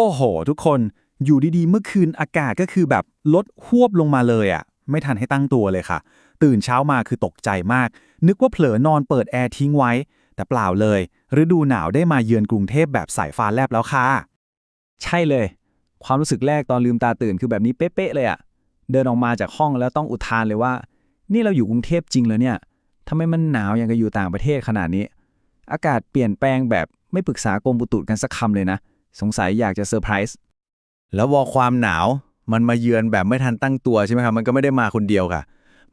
โอ้โห ทุกคนอยู่ดีๆ เมื่อคืนอากาศก็คือแบบลดหวบลงมาเลยอะ่ะ ไม่ทันให้ตั้งตัวเลยค่ะ ตื่นเช้ามาคือตกใจมาก นึกว่าเผลอนอนเปิดแอร์ทิ้งไว้ แต่เปล่าเลยฤดูหนาวได้มาเยือนกรุงเทพแบบสายฟ้าแลบแล้วค่ะ ใช่เลย ความรู้สึกแรกตอนลืมตาตื่นคือแบบนี้เป๊ะๆเลยอะเดินออกมาจากห้องแล้วต้องอุทานเลยว่า นี่เราอยู่กรุงเทพจริงเหรอเนี่ยทำไมมันหนาวอย่างกับอยู่ต่างประเทศขนาดนี้ อากาศเปลี่ยนแปลงแบบไม่ปรึกษากรมอุตุกันสักคำเลยนะ สงสัยอยากจะเซอร์ไพรส์แล้วพอความหนาวมันมาเยือนแบบไม่ทันตั้งตัวใช่ไหมครับ มันก็ไม่ได้มาคนเดียวค่ะ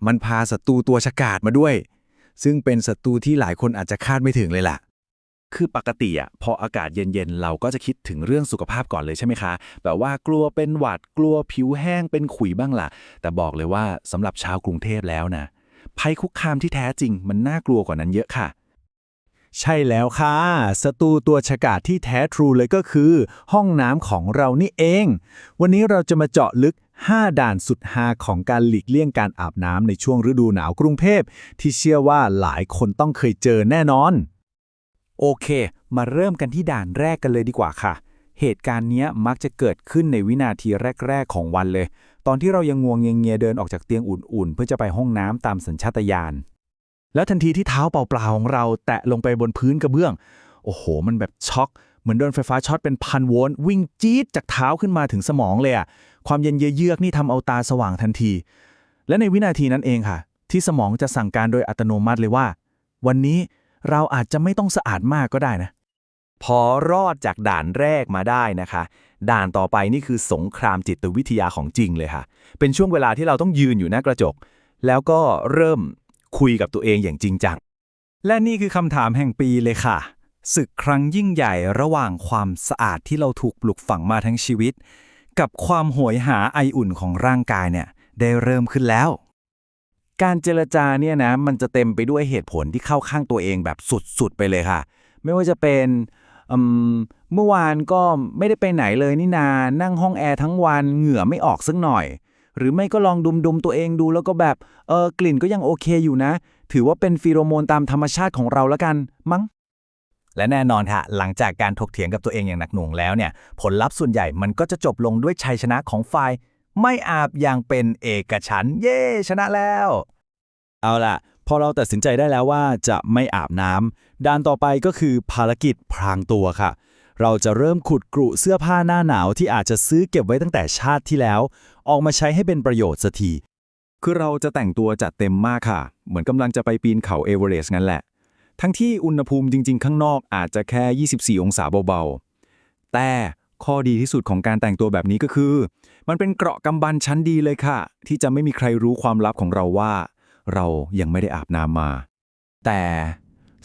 มันพาศัตรูตัวฉกาจมาด้วย ซึ่งเป็นศัตรูที่หลายคนอาจจะคาดไม่ถึงเลยล่ะ คือปกติอะพออากาศเย็นๆ เราก็จะคิดถึงเรื่องสุขภาพก่อนเลยใช่ไหมคะ แบบว่ากลัวเป็นหวัดกลัวผิวแห้งเป็นขุยบ้างล่ะ แต่บอกเลยว่าสำหรับชาวกรุงเทพแล้วนะภัยคุกคามที่แท้จริงมันน่ากลัวกว่านั้นเยอะค่ะ ใช่แล้วค่ะศัตรูตัวฉกาจที่แท้ทรูเลยก็คือ ห้องน้ำของเรานี่เอง วันนี้เราจะมาเจาะลึก 5 ด่านสุดฮาของการหลีกเลี่ยงการอาบน้ำในช่วงฤดูหนาวกรุงเทพที่เชื่อว่าหลายคนต้องเคยเจอแน่นอน โอเค มาเริ่มกันที่ด่านแรกกันเลยดีกว่าค่ะ เหตุการณ์นี้มักจะเกิดขึ้นในวินาทีแรก ๆ ของวันเลย ตอนที่เรายังงวงเงียเดินออกจากเตียงอุ่นๆ เพื่อจะไปห้องน้ำตามสัญชาตญาณ แล้วทันทีที่เท้าเปล่าๆของเรา แตะลงไปบนพื้นกระเบื้อง โอ้โห มันแบบช็อก เหมือนโดนไฟฟ้าช็อตเป็นพันโวลต์วิ่งจี๊ดจากเท้าขึ้นมาถึงสมองเลยอะความเย็นเยือกนี่ทำเอาตาสว่างทันที และในวินาทีนั้นเองค่ะ ที่สมองจะสั่งการโดยอัตโนมัติเลยว่า วันนี้เราอาจจะไม่ต้องสะอาดมากก็ได้นะ พอรอดจากด่านแรกมาได้นะคะ ด่านต่อไปนี่คือสงครามจิตวิทยาของจริงเลยค่ะ เป็นช่วงเวลาที่เราต้องยืนอยู่หน้ากระจก แล้วก็เริ่ม คุยกับตัวเองอย่างจริงจัง และนี่คือคำถามแห่งปีเลยค่ะ ศึกครั้งยิ่งใหญ่ระหว่างความสะอาดที่เราถูกปลุกฝังมาทั้งชีวิต กับความโหยหาไออุ่นของร่างกายเนี่ย ได้เริ่มขึ้นแล้ว การเจรจาเนี่ยนะมันจะเต็มไปด้วยเหตุผลที่เข้าข้างตัวเองแบบสุดๆไปเลยค่ะ ไม่ว่าจะเป็นเมื่อวานก็ไม่ได้ไปไหนเลยนี่นา นั่งห้องแอร์ทั้งวันเหงื่อไม่ออกสักหน่อย หรือไม่ก็ลองดุมๆตัวเองดูแล้วก็แบบ เออกลิ่นก็ยังโอเคอยู่นะ ถือว่าเป็นฟีโรโมนตามธรรมชาติของเราแล้วกัน มั้ง และแน่นอนค่ะหลังจากการถกเถียงกับตัวเองอย่างหนักหน่วงแล้วเนี่ย ผลลัพธ์ส่วนใหญ่มันก็จะจบลงด้วยชัยชนะของฝ่าย ไม่อาบอย่างเป็นเอกฉันท์เย่ชนะแล้ว เอาล่ะ พอเราตัดสินใจได้แล้วว่าจะไม่อาบน้ำด่านต่อไปก็คือภารกิจพรางตัวค่ะเราจะเริ่มขุดกรุเสื้อผ้าหน้าหนาวที่อาจจะซื้อเก็บไว้ตั้งแต่ชาติที่แล้ว ออกมาใช้ให้เป็นประโยชน์สักที คือเราจะแต่งตัวจัดเต็มมากค่ะ เหมือนกำลังจะไปปีนเขาเอเวอเรสต์งั้นแหละ ทั้งที่อุณหภูมิจริง ๆ ข้างนอกอาจจะแค่ 24 องศาเบาๆ แต่ข้อดีที่สุดของการแต่งตัวแบบนี้ก็คือ มันเป็นเกราะกำบันชั้นดีเลยค่ะ ที่จะไม่มีใครรู้ความลับของเราว่า เรายังไม่ได้อาบน้ำมา แต่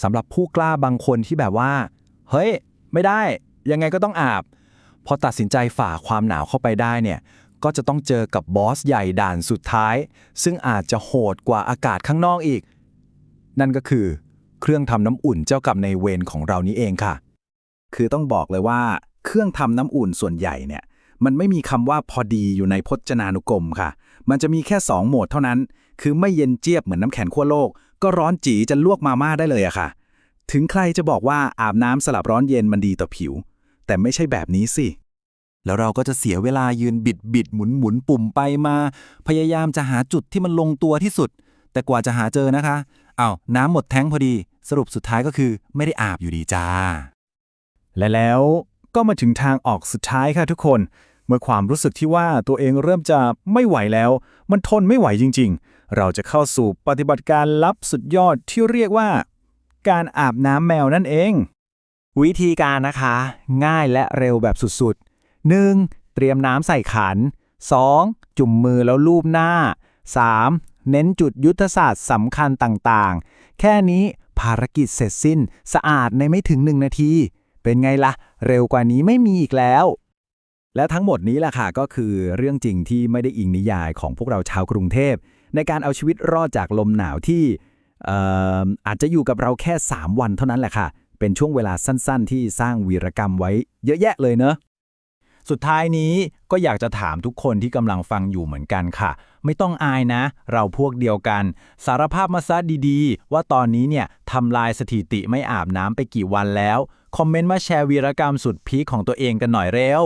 สำหรับผู้กล้าบางคนที่แบบว่า เฮ้ย ไม่ได้ ยังไงก็ต้องอาบ พอตัดสินใจฝ่าความหนาวเข้าไปได้เนี่ย ก็จะต้องเจอกับบอสใหญ่ด่านสุดท้าย ซึ่งอาจจะโหดกว่าอากาศข้างนอกอีก นั่นก็คือ เครื่องทำน้ำอุ่นเจ้ากับในเวรของเรานี้เองค่ะ คือต้องบอกเลยว่า เครื่องทำน้ำอุ่นส่วนใหญ่เนี่ย มันไม่มีคำว่าพอดีอยู่ในพจนานุกรมค่ะ มันจะมีแค่ 2 โหมดเท่านั้น คือไม่เย็นเจี๊ยบเหมือนน้ำแข็งขั้วโลก ก็ร้อนจีจะลวกมาม่าได้เลยอะค่ะ ถึงใครจะบอกว่าอาบน้ำสลับร้อนเย็นมันดีต่อผิว แต่ไม่ใช่แบบนี้สิ แล้วเราก็จะเสียเวลายืนบิดบิดหมุนหมุนปุ่มไปมา พยายามจะหาจุดที่มันลงตัวที่สุด แต่กว่าจะหาเจอนะคะอ้าวน้ำหมดแท้งพอดี สรุปสุดท้ายก็คือไม่ได้อาบอยู่ดีจ้า และแล้วก็มาถึงทางออกสุดท้ายค่ะทุกคน เมื่อความรู้สึกที่ว่าตัวเองเริ่มจะไม่ไหวแล้ว มันทนไม่ไหวจริง ๆ เราจะเข้าสู่ปฏิบัติการลับสุดยอดที่เรียกว่า การอาบน้ำแมวนั่นเอง วิธีการนะคะ ง่ายและเร็วแบบสุดๆ 1. เตรียมน้ำใส่ขัน 2. จุ่มมือแล้วลูบหน้า 3. เน้นจุดยุทธศาสตร์สำคัญต่างๆ แค่นี้ภารกิจเสร็จสิ้นสะอาดในไม่ถึงหนึ่งนาที เป็นไงล่ะ เร็วกว่านี้ไม่มีอีกแล้ว และทั้งหมดนี้แหละค่ะก็คือเรื่องจริงที่ไม่ได้อิงนิยายของพวกเราชาวกรุงเทพ ในการเอาชีวิตรอดจากลมหนาวที่เอ่ออาจจะอยู่กับเราแค่ 3 วันเท่านั้นแหละค่ะ เป็นช่วงเวลาสั้น ๆ ที่สร้างวีรกรรมไว้เยอะแยะเลยเนอะ สุดท้ายนี้ก็อยากจะถามทุกคนที่กำลังฟังอยู่เหมือนกันค่ะ ไม่ต้องอายนะ เราพวกเดียวกัน สารภาพมาซะดีๆ ว่าตอนนี้เนี่ยทำลายสถิติไม่อาบน้ำไปกี่วันแล้ว คอมเมนต์มาแชร์วีรกรรมสุดพีคของตัวเองกันหน่อยเร็ว